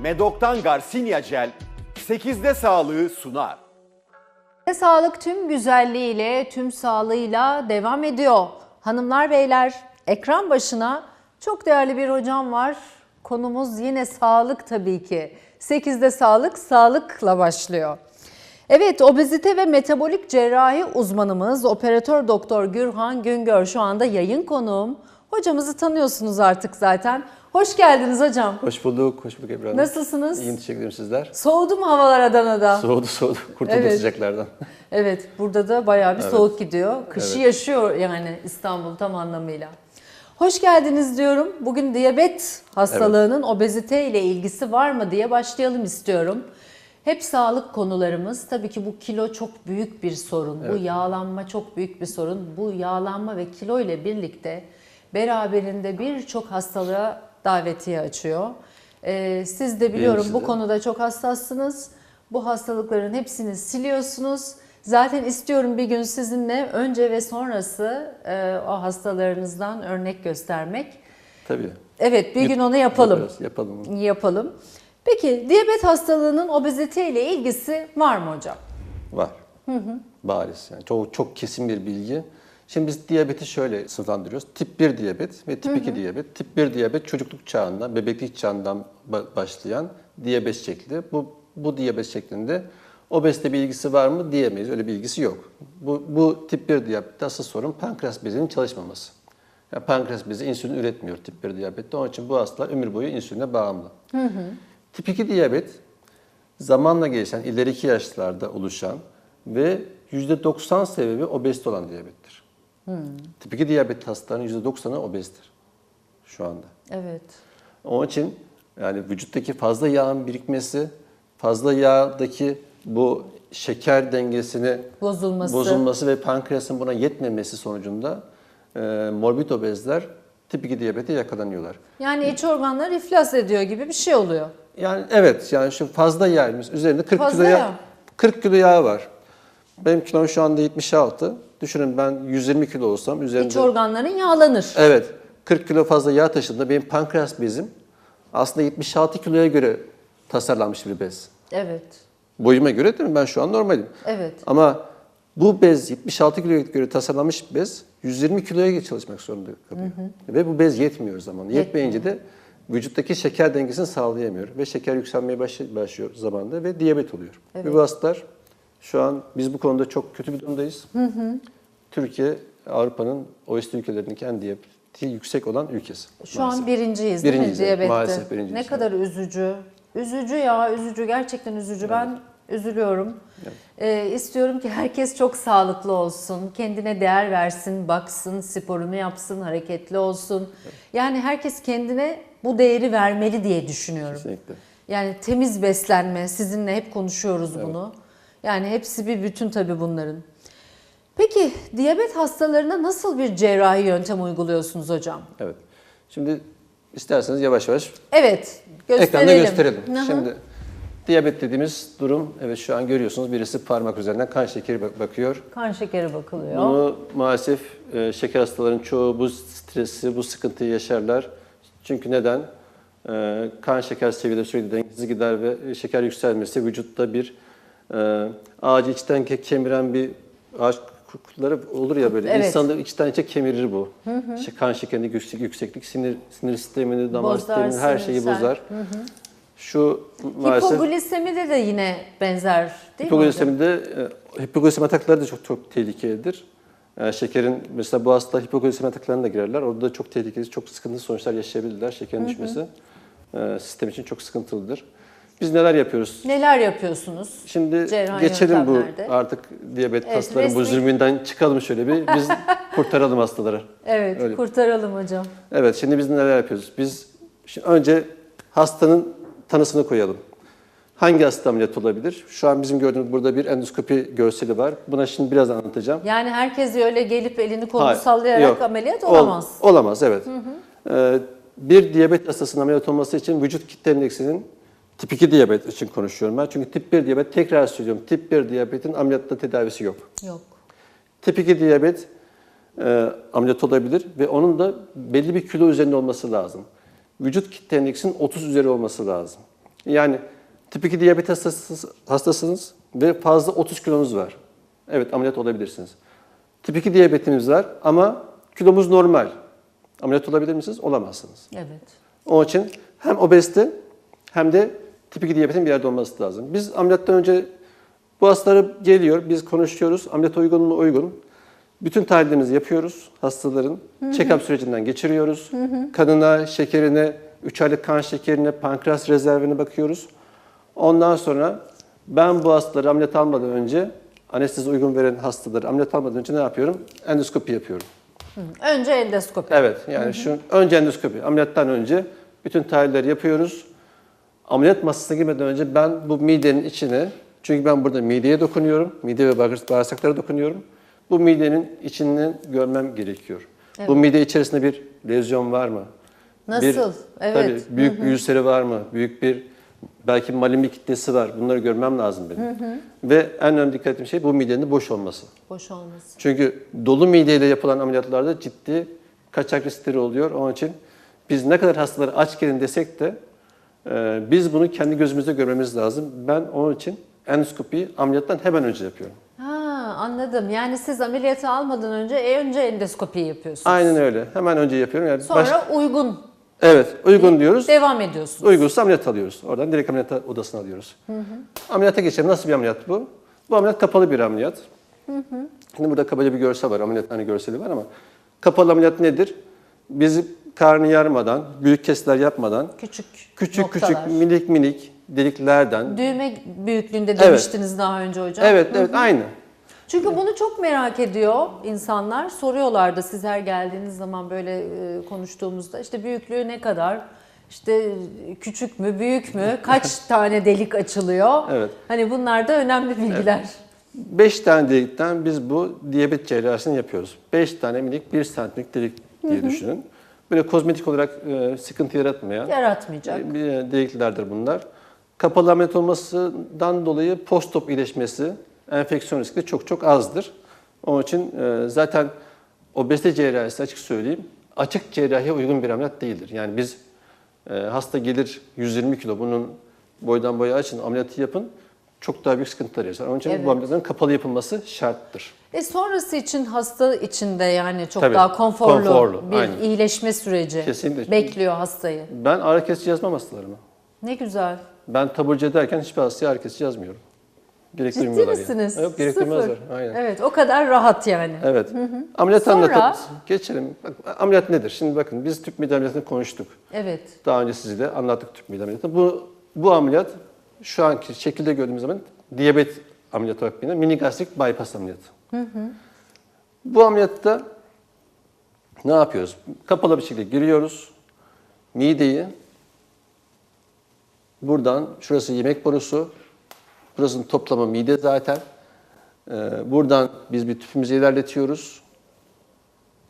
Medok'tan Garcinia Gel 8'de sağlığı sunar. Sağlık tüm güzelliğiyle, tüm sağlığıyla devam ediyor. Hanımlar beyler, ekran başına çok değerli bir hocam var. Konumuz yine sağlık tabii ki. 8'de sağlık, sağlıkla başlıyor. Evet, obezite ve metabolik cerrahi uzmanımız operatör doktor Gürhan Güngör şu anda yayın konuğum. Hocamızı tanıyorsunuz artık zaten. Hoş geldiniz hocam. Hoş bulduk, hoş bulduk Ebru Hanım. Nasılsınız? İyiyim, teşekkür ederim sizler. Soğudu mu havalar Adana'da? Soğudu soğudu, kurtulduk Evet. sıcaklardan. Evet, burada da bayağı bir soğuk gidiyor. Kışı Evet. yaşıyor yani İstanbul tam anlamıyla. Hoş geldiniz diyorum. Bugün diyabet hastalığının obezite ile ilgisi var mı diye başlayalım istiyorum. Hep sağlık konularımız. Tabii ki bu kilo çok büyük bir sorun. Bu yağlanma çok büyük bir sorun. Bu yağlanma ve kilo ile birlikte beraberinde birçok hastalığa davetiye açıyor. Ee, siz de biliyorum bu de. konuda çok hassassınız. Bu hastalıkların hepsini siliyorsunuz. Zaten istiyorum bir gün sizinle önce ve sonrası e, o hastalarınızdan örnek göstermek. Tabii. Evet bir gün onu yapalım. Yaparız, yapalım. Yapalım. Peki diyabet hastalığının obezite ile ilgisi var mı hocam? Var. Bariz yani çok çok kesin bir bilgi. Şimdi biz diyabeti şöyle sınıflandırıyoruz. Tip 1 diyabet ve tip 2 diyabet. Tip 1 diyabet çocukluk çağından, bebeklik çağından ba- başlayan diyabet şekli. Bu bu diyabet şeklinde obezite bir ilgisi var mı diyemeyiz. Öyle bir ilgisi yok. Bu, bu tip 1 diyabette asıl sorun pankreas bezinin çalışmaması. Yani pankreas bezi insülin üretmiyor tip 1 diyabette. Onun için bu hastalar ömür boyu insüline bağımlı. Tip 2 diyabet zamanla gelişen, ileriki yaşlarda oluşan ve %90 sebebi obezite olan diyabettir. Tip 2 diyabet hastalarının %90'ı obezdir şu anda. Evet. Onun için yani vücuttaki fazla yağın birikmesi, fazla yağdaki bu şeker dengesini Bozulması. bozulması ve pankreasın buna yetmemesi sonucunda e, morbid obezler tip 2 diyabete yakalanıyorlar. Yani iç organlar iflas ediyor gibi bir şey oluyor. Yani evet yani şu fazla yağımız üzerinde 40 Fazla kilo yağ, yağ. 40 kilo yağ var. Benim kilom şu anda 76. Düşünün ben 120 kilo olsam üzerinde İç organların yağlanır. Evet 40 kilo fazla yağ taşıdığında benim pankreas bezim aslında 76 kiloya göre tasarlanmış bir bez. Evet. Boyuma göre değil mi? Ben şu an normalim. Evet. Ama bu bez 76 kiloya göre tasarlanmış bir bez 120 kiloya çalışmak zorunda kalıyor. Ve bu bez yetmiyor zamanla. Yetmeyince de vücuttaki şeker dengesini sağlayamıyor. Ve şeker yükselmeye baş- başlıyor zamanında ve diyabet oluyor. Ve bu hastalar şu an biz bu konuda çok kötü bir durumdayız. Türkiye Avrupa'nın OECD ülkelerindeki en diyabeti yüksek olan ülkesi. Şu maalesef. an birinciyiz değil mi Birinciyiz, evet. diyabette? Maalesef birinciyiz, Ne evet. kadar üzücü. Üzücü ya, üzücü. Gerçekten üzücü. Ben üzülüyorum. Ee, istiyorum ki herkes çok sağlıklı olsun, kendine değer versin, baksın, sporunu yapsın, hareketli olsun. Yani herkes kendine bu değeri vermeli diye düşünüyorum. Kesinlikle. Yani temiz beslenme, sizinle hep konuşuyoruz bunu. Yani hepsi bir bütün tabii bunların. Peki diyabet hastalarına nasıl bir cerrahi yöntem uyguluyorsunuz hocam? Evet. Şimdi isterseniz yavaş yavaş Evet, gösterelim. ekranda gösterelim. Hı. Şimdi diyabet dediğimiz durum evet şu an görüyorsunuz birisi parmak üzerinden kan şekeri bak- bakıyor. Kan şekeri bakılıyor. Bunu maalesef e, şeker hastaların çoğu bu stresi, bu sıkıntıyı yaşarlar. Çünkü neden? E, kan şeker seviyeleri sürekli dengesiz gider ve şeker yükselmesi vücutta bir e, ağacı içten ke- kemiren bir ağaç kurtları olur ya böyle. Evet. İnsanı içten içe kemirir bu. İşte kan şekerindeki yüksek, yükseklik sinir sinir sistemini, damar Bozar, sistemini her şeyi sinirsel. bozar. Şu maalesef Hipoglisemi de yine benzer değil mi hocam? Hipoglisemi atakları da çok çok tehlikelidir. E, şekerin mesela bu hastalar hipoglisemi ataklarına da girerler. Orada da çok tehlikeli, çok sıkıntılı sonuçlar yaşayabilirler. Şekerin düşmesi e, sistem için çok sıkıntılıdır. Biz neler yapıyoruz? Neler yapıyorsunuz? Şimdi Cerrahi geçelim bu artık diyabet Evet, hastaların bu resmi- zulmünden çıkalım şöyle bir. Biz kurtaralım hastaları. Evet, Öyle. kurtaralım hocam. Evet, şimdi biz neler yapıyoruz? Biz şimdi önce hastanın tanısını koyalım. Hangi hasta ameliyat olabilir? Şu an bizim gördüğümüz burada bir endoskopi görseli var. Buna şimdi biraz anlatacağım. Yani herkes öyle gelip elini kolunu Hayır, sallayarak yok. ameliyat Ol- olamaz. olamaz, evet. Ee, bir diyabet hastasının ameliyat olması için vücut kitle endeksinin tip 2 diyabet için konuşuyorum ben. Çünkü tip 1 diyabet, tekrar söylüyorum, tip 1 diyabetin ameliyatta tedavisi yok. Yok. Tip 2 diyabet e, ameliyat olabilir ve onun da belli bir kilo üzerinde olması lazım. Vücut kitle endeksinin 30 üzeri olması lazım. Yani tip 2 diyabet hastası, hastasınız ve fazla 30 kilonuz var. Evet ameliyat olabilirsiniz. Tip 2 diyabetiniz var ama kilomuz normal. Ameliyat olabilir misiniz? Olamazsınız. Evet. Onun için hem obezite hem de tip 2 diyabetin bir yerde olması lazım. Biz ameliyattan önce bu hastaları geliyor, biz konuşuyoruz. Ameliyat uygun mu uygun. Bütün tahlillerimizi yapıyoruz hastaların. Check-up sürecinden geçiriyoruz. Kanına, şekerine, 3 aylık kan şekerine, pankreas rezervine bakıyoruz. Ondan sonra ben bu hastaları ameliyat almadan önce, anestezi uygun veren hastaları ameliyat almadan önce ne yapıyorum? Endoskopi yapıyorum. Önce endoskopi. Evet yani şu önce endoskopi ameliyattan önce bütün tahlilleri yapıyoruz. Ameliyat masasına girmeden önce ben bu midenin içine çünkü ben burada mideye dokunuyorum. Mide ve bağırs- bağırsaklara dokunuyorum. Bu midenin içini görmem gerekiyor. Bu mide içerisinde bir lezyon var mı? Nasıl? Bir, Evet. Tabii büyük bir ülseri var mı? Büyük bir belki malin bir kitlesi var. Bunları görmem lazım benim. Ve en önemli dikkat ettiğim şey bu midenin boş olması. Boş olması. Çünkü dolu mideyle yapılan ameliyatlarda ciddi kaçak riskleri oluyor. Onun için biz ne kadar hastaları aç gelin desek de e, biz bunu kendi gözümüzde görmemiz lazım. Ben onun için endoskopiyi ameliyattan hemen önce yapıyorum. Ha anladım. Yani siz ameliyatı almadan önce önce endoskopi yapıyorsunuz. Aynen öyle. Hemen önce yapıyorum. Yani Sonra baş- uygun evet, uygun diyoruz. devam ediyorsunuz. Uygunsa ameliyat alıyoruz. Oradan direkt ameliyat odasına alıyoruz. Ameliyata geçelim. Nasıl bir ameliyat bu? Bu ameliyat kapalı bir ameliyat. Şimdi burada kabaca bir görsel var. Ameliyat hani görseli var ama kapalı ameliyat nedir? Bizi karnı yarmadan, büyük kesiler yapmadan, Küçük küçük noktalar. küçük minik minik deliklerden. Düğme büyüklüğünde demiştiniz daha önce hocam. Evet, evet aynı. Çünkü bunu çok merak ediyor insanlar. Soruyorlar da siz her geldiğiniz zaman böyle e, konuştuğumuzda işte büyüklüğü ne kadar? İşte küçük mü, büyük mü? Kaç tane delik açılıyor? Evet. Hani bunlar da önemli bilgiler. 5 tane delikten biz bu diyabet cerrahisini yapıyoruz. 5 tane minik 1 santimlik delik diye düşünün. Böyle kozmetik olarak e, sıkıntı yaratmayan Yaratmayacak. e, deliklerdir bunlar. Kapalı ameliyat olmasından dolayı post-op iyileşmesi, enfeksiyon riski çok çok azdır. Onun için e, zaten obezite cerrahisi açık söyleyeyim, açık cerrahiye uygun bir ameliyat değildir. Yani biz e, hasta gelir 120 kilo bunun boydan boya açın ameliyatı yapın çok daha büyük sıkıntılar yaşar. Onun için Evet. bu ameliyatların kapalı yapılması şarttır. E sonrası için hasta için de yani çok Tabii, daha konforlu, konforlu, bir aynen. iyileşme süreci Kesinlikle. bekliyor hastayı. Ben ağrı kesici yazmam hastalarıma. Ne güzel. Ben taburcu ederken hiçbir hastaya ağrı kesici yazmıyorum. Ciddi Gerektirmiyorlar yani. misiniz? Yok gerektirmezler. Aynen. Evet o kadar rahat yani. Evet. Ameliyat Sonra? anlatalım. Geçelim. Bak, ameliyat nedir? Şimdi bakın biz tüp mide ameliyatını konuştuk. Evet. Daha önce size anlattık tüp mide ameliyatını. Bu, bu ameliyat şu anki şekilde gördüğümüz zaman diyabet ameliyatı olarak bilinen mini gastrik bypass ameliyatı. Bu ameliyatta ne yapıyoruz? Kapalı bir şekilde giriyoruz. Mideyi buradan, şurası yemek borusu, burasının toplamı mide zaten. Ee, buradan biz bir tüpümüzü ilerletiyoruz.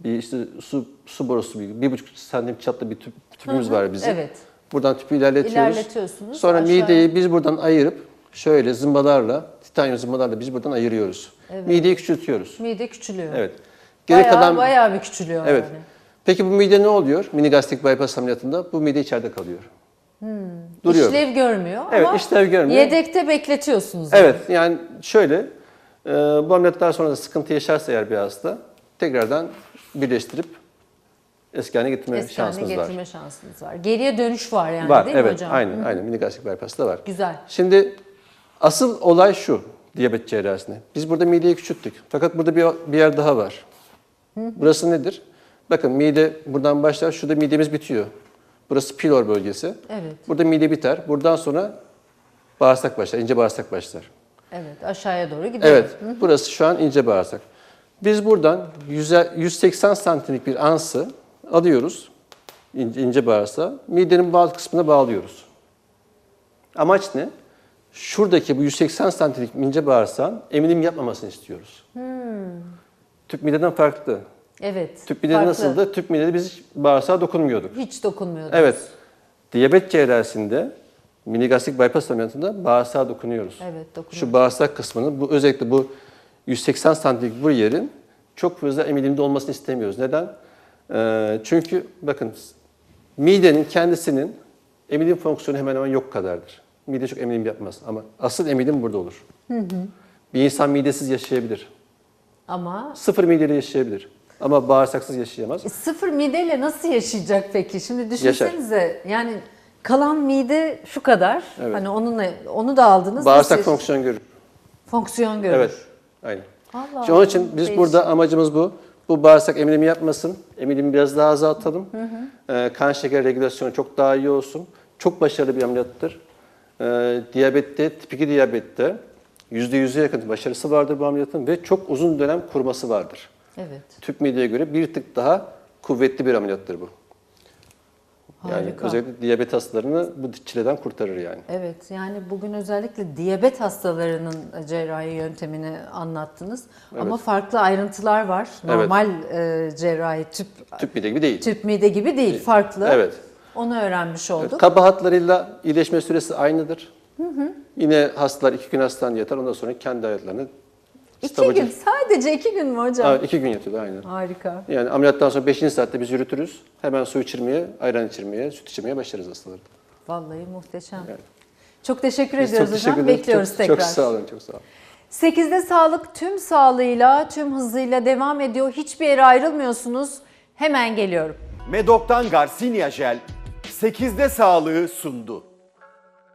Bir işte su, su borusu, bir, bir buçuk santim çaplı bir tüp, tüpümüz var bizim. Evet. Buradan tüpü ilerletiyoruz. İlerletiyorsunuz, Sonra aşağıya. mideyi biz buradan ayırıp şöyle zımbalarla, titanyum zımbalarla biz buradan ayırıyoruz. Mideyi küçültüyoruz. Mide küçülüyor. Evet. Geri Bayağı, kalan bayağı bir küçülüyor Evet. yani. Peki bu mide ne oluyor? Mini gastrik bypass ameliyatında bu mide içeride kalıyor. Duruyor. İşlev görmüyor Evet, ama işlev görmüyor. yedekte bekletiyorsunuz. yani. Evet yani şöyle e, bu ameliyatlar sonra da sıkıntı yaşarsa eğer bir hasta tekrardan birleştirip eski haline getirme Eski haline şansımız var. getirme şansınız var. Geriye dönüş var yani var değil mi evet hocam? aynen aynen mini gastrik bypass da var. Güzel. Şimdi asıl olay şu diyabet cerrahisinde. Biz burada mideyi küçülttük. Fakat burada bir, bir yer daha var. Burası nedir? Bakın mide buradan başlar. Şurada midemiz bitiyor. Burası pilor bölgesi. Evet. Burada mide biter. Buradan sonra bağırsak başlar. ince bağırsak başlar. Evet aşağıya doğru gidiyor. Evet. Burası şu an ince bağırsak. Biz buradan 100 180 santimlik bir ansı alıyoruz. ince, ince bağırsağı. Midenin bazı kısmına bağlıyoruz. Amaç ne? Şuradaki bu 180 santimlik ince bağırsağın emilim yapmamasını istiyoruz. Tüp mideden farklı. Evet. Tüp farklı. nasıldı? Tüp midede biz hiç bağırsağa dokunmuyorduk. Hiç dokunmuyordu. Evet. Diyabet cerrahisinde minigastrik bypass ameliyatında bağırsağa dokunuyoruz. Evet dokunuyordu. Şu bağırsak kısmının bu özellikle bu 180 santimlik bu yerin çok fazla emilimde olmasını istemiyoruz. Neden? Ee, çünkü bakın midenin kendisinin Emilim fonksiyonu hemen hemen yok kadardır. Mide çok emilim yapmaz ama asıl emilim burada olur. Bir insan midesiz yaşayabilir. Ama Sıfır mideyle yaşayabilir. Ama bağırsaksız yaşayamaz. e, sıfır mideyle nasıl yaşayacak peki? Şimdi düşünsenize yani kalan mide şu kadar. Evet. Hani onunla onu da aldınız. Bağırsak fonksiyon görür. fonksiyon görür. Evet. Aynen. Allah Şimdi onun için biz değişik. burada amacımız bu. Bu bağırsak emilimi yapmasın. Emilimi biraz daha azaltalım. Ee, kan şeker regülasyonu çok daha iyi olsun. Çok başarılı bir ameliyattır. Ee, diyabette, tip 2 diyabette %100'e yakın başarısı vardır bu ameliyatın ve çok uzun dönem kuruması vardır. Evet. Tüp mideye göre bir tık daha kuvvetli bir ameliyattır bu. Yani Harika. özellikle diyabet hastalarını bu çileden kurtarır yani. Evet yani bugün özellikle diyabet hastalarının cerrahi yöntemini anlattınız. Ama farklı ayrıntılar var. Normal e, cerrahi tüp Tüp mide gibi değil. tüp mide gibi değil, farklı. Evet. Onu öğrenmiş olduk. Kaba hatlarıyla iyileşme süresi aynıdır. Yine hastalar iki gün hastanede yatar. Ondan sonra kendi hayatlarını iki stabil- gün, sadece iki gün mü hocam? Evet, iki gün yatıyor aynen. Harika. Yani ameliyattan sonra 5. saatte biz yürütürüz. Hemen su içirmeye, ayran içirmeye, süt içirmeye başlarız hastaları. Vallahi muhteşem. Evet. Çok teşekkür Biz ediyoruz çok hocam. teşekkür. Bekliyoruz çok, tekrar. Çok sağ olun, çok sağ olun. 8'de sağlık tüm sağlığıyla, tüm hızıyla devam ediyor. Hiçbir yere ayrılmıyorsunuz. Hemen geliyorum. Medok'tan Garcinia Jel 8'de sağlığı sundu.